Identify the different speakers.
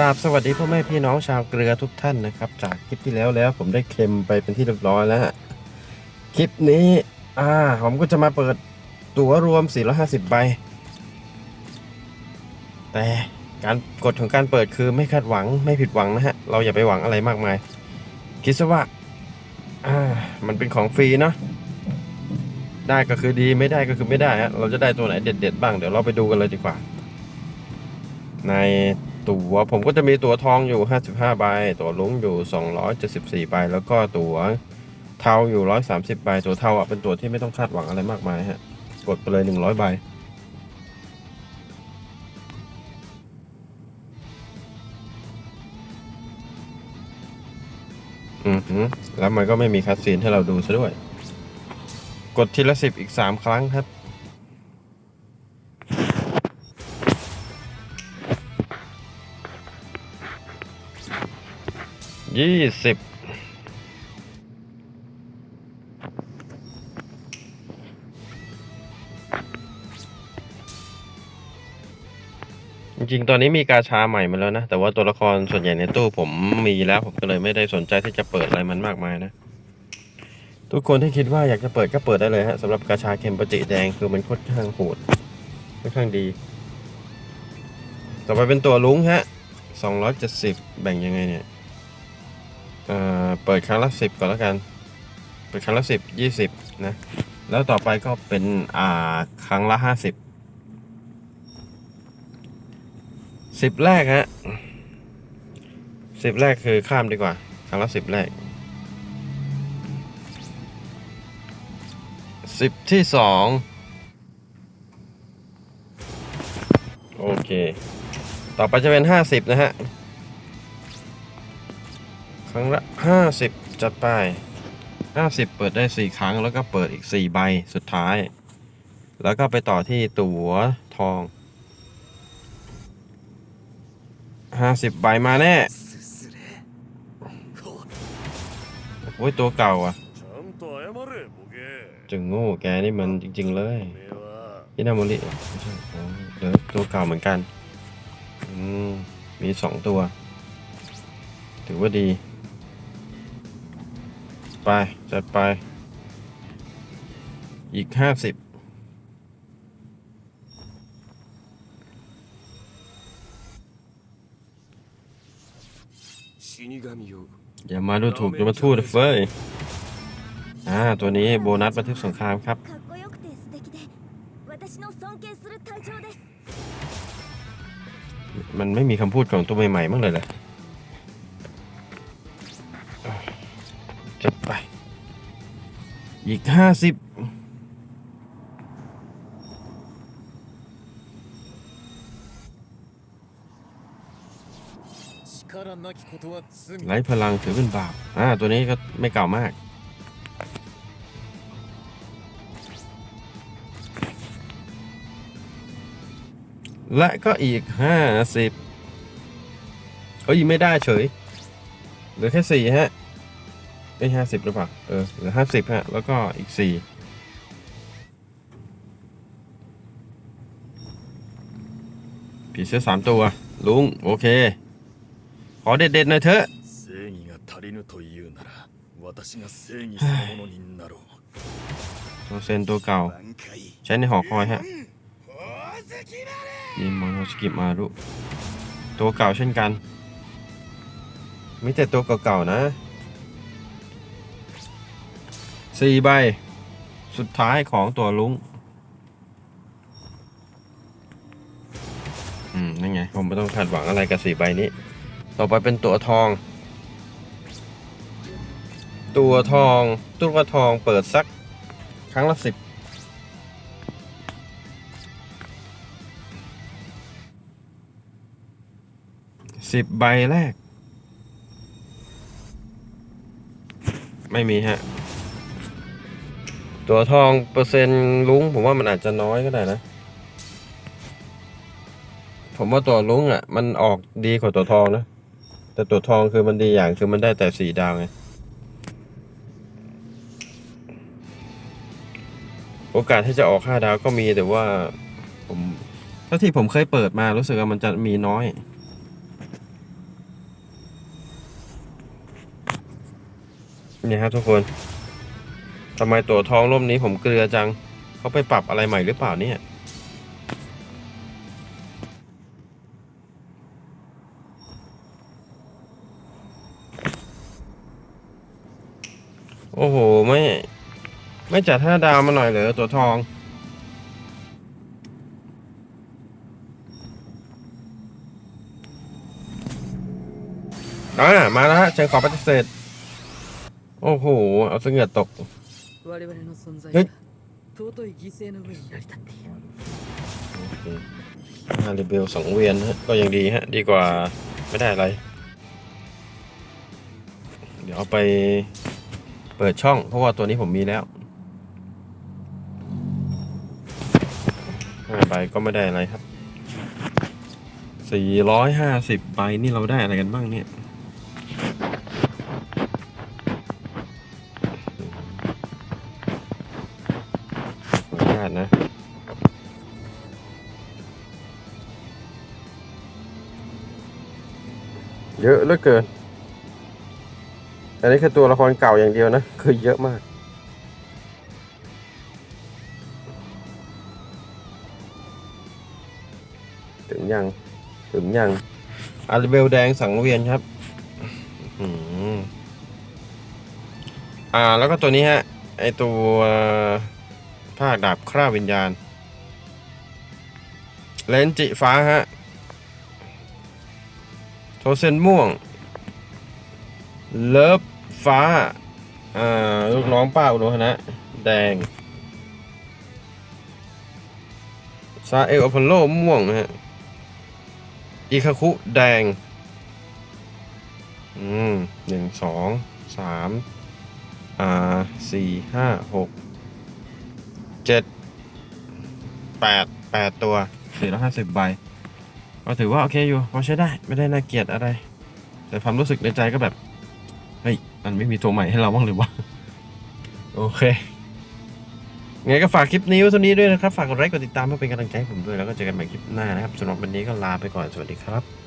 Speaker 1: ราบสวัสดีพ่อแม่พี่น้องชาวเกลือทุกท่านนะครับ จากคลิปที่แล้วแล้วผมได้เค็มไปเป็นที่เรียบร้อยแล้วคลิปนี้ อ่า ผมก็จะมาเปิดตั๋วรวม 450 ใบ แต่การกฎของการเปิดคือไม่คาดหวังไม่ผิดหวังนะฮะ เราอย่าไปหวังอะไรมากมาย คิดซะว่า อ่า มันเป็นของฟรีเนาะได้ก็คือดีไม่ได้ก็คือไม่ได้ฮะเราจะได้ตัวไหนเด็ด ๆ บ้างเดี๋ยวเราไปดูกันเลยดีกว่า ใน ตั๋วผมก็จะมีตั๋วทองอยู่ 55 ใบ ตั๋วลุงอยู่ 274 ใบ แล้วก็ตั๋วเทาอยู่ 130 ใบ ตั๋วเทาอะเป็นตั๋วที่ไม่ต้องคาดหวังอะไรมากมายฮะ กดไปเลย 100 ใบ อือหือแล้วมันก็ไม่มีคัดซีนให้เราดูซะด้วย กดทีละสิบอีก 3 ครั้งครับ ยี่สิบจริงตอนนี้มีกาชาใหม่มาแล้วนะ แต่ว่าตัวละครส่วนใหญ่ในตู้ผมมีแล้วผมก็เลยไม่ได้สนใจที่จะเปิดอะไรมันมากมายนะ ทุกคนที่คิดว่าอยากจะเปิดก็เปิดได้เลยฮะสำหรับกาชาเข็มปจิแดงคือมันค่อนข้างโหดค่อนข้างดี ต่อไปเป็นตัวลุงฮะสองร้อยเจ็ดสิบแบ่งยังไงเนี่ย เอ่อเปิดครั้งละสิบก่อนแล้วกัน เปิดครั้งละสิบยี่สิบนะ แล้วต่อไปก็เป็นอ่าครั้งละห้าสิบสิบแรกฮะสิบแรกคือข้ามดีกว่า ครั้งละสิบแรกสิบที่สองโอเค ต่อไปจะเป็นห้าสิบนะฮะ ครั้งละ50 จัดไป 50 เปิดได้ 4 ครั้งแล้วก็เปิดอีก 4 ใบสุดท้าย แล้วก็ไปต่อที่ตั๋วทอง 50 ใบมาแน่โอ้ยตัวเก่าอะจึงโง่แกนี่มันจริง ๆ เลยยินาโมริเดี๋ยวตัวเก่าเหมือนกัน อืม มีสองตัว ถือว่าดี ไป จัดไป อีกห้าสิบอย่ามาดูถูกอย่ามาทูดเฟ้ย อ่า ตัวนี้โบนัสบันทึกสงครามครับ มันไม่มีคำพูดของตัวใหม่ๆมั้งเลยแหละ อีกห้าสิบไหลพลังถือเป็นบาป อ่า ตัวนี้ก็ไม่เก่ามาก และก็อีกห้าสิบเอ้ยไม่ได้เฉย เหลือแค่สี่ฮะ ไอ้ห้าสิบหรือเปล่า เออหรือห้าสิบฮะ แล้วก็อีกสี่ผีเสื้อสามตัว ลุง โอเค ขอเด็ดๆหน่อยเถอะตัวเซนตัวเก่า ใช้ในหอคอยฮะนี่มอนโฮสกิมารุตัวเก่าเช่นกัน ไม่แต่ตัวเก่าๆนะ สี่ใบ สุดท้ายของตัวลุงอืมนั่นไง ผมไม่ต้องคาดหวังอะไรกับสี่ใบนี้ ต่อไปเป็นตัวทอง ตัวทองตัวทองเปิดสักครั้งละสิบสิบใบแรก ไม่มีฮะ ตัวทองเปอร์เซ็นต์ลุ้ง ผมว่ามันอาจจะน้อยก็ได้นะ ผมว่าตัวลุ้งอะ มันออกดีกว่าตัวทองนะ แต่ตัวทองคือมันดีอย่างคือมันได้แต่สี่ดาวไงโอกาสที่จะออกห้าดาวก็มีแต่ว่าผมเท่าที่ผมเคยเปิดมารู้สึกว่ามันจะมีน้อยเนี่ยครับทุกคน ทำไมตัวทองร่มนี้ผมเกลือจัง เขาไปปรับอะไรใหม่หรือเปล่าเนี่ย โอ้โห ไม่ ไม่จัดห้าดาวมาหน่อยเหรอตัวทอง อ่า มาแล้วฮะเชิญขอปฏิเสธ โอ้โห เอาเสงือตก
Speaker 2: 我々の存在
Speaker 1: はい
Speaker 2: が尊い犠牲の上に成り立っている
Speaker 1: ห้ารีเบลสองเวียนฮะก็ยังดีฮะ ดีกว่าไม่ได้อะไร เดี๋ยวเอาไปเปิดช่อง เพราะว่าตัวนี้ผมมีแล้วห้าใบก็ไม่ได้อะไรครับสี่ร้อยห้าสิบใบนี่เราได้อะไรกันบ้างเนี่ย ขออนุญาตนะ เยอะเหลือเกิน อันนี้คือตัวละครเก่าอย่างเดียวนะ คือเยอะมากถึงยังถึงยังอาริเบลแดงสังเวียนครับอ่า แล้วก็ตัวนี้ฮะ ไอตัว ภาคดาบคร่าวิญญาณ เลนจิฟ้าฮะ โทเซนม่วง เลิฟฟ้า อ่า ลูกน้องป้าอุโนฮนะแดง ซาเอลอพอลโลม่วงนะฮะอีคาคุแดง อืมหนึ่งสองสามอ่าสี่ห้าหก เจ็ดแปดแปดตัวสี่ร้อยห้าสิบใบก็ถือว่าโอเคอยู่พอใช้ได้ไม่ได้น่าเกลียดอะไร แต่ความรู้สึกในใจก็แบบ เฮ้ย มันไม่มีตัวใหม่ให้เราบ้างหรือวะ โอเคไงก็ฝากคลิปนี้ไว้เท่านี้ด้วยนะครับ ฝากกดไลค์กดติดตามเพื่อเป็นกำลังใจให้ผมด้วยแล้วก็เจอกันใหม่คลิปหน้านะครับสำหรับวันนี้ก็ลาไปก่อนสวัสดีครับ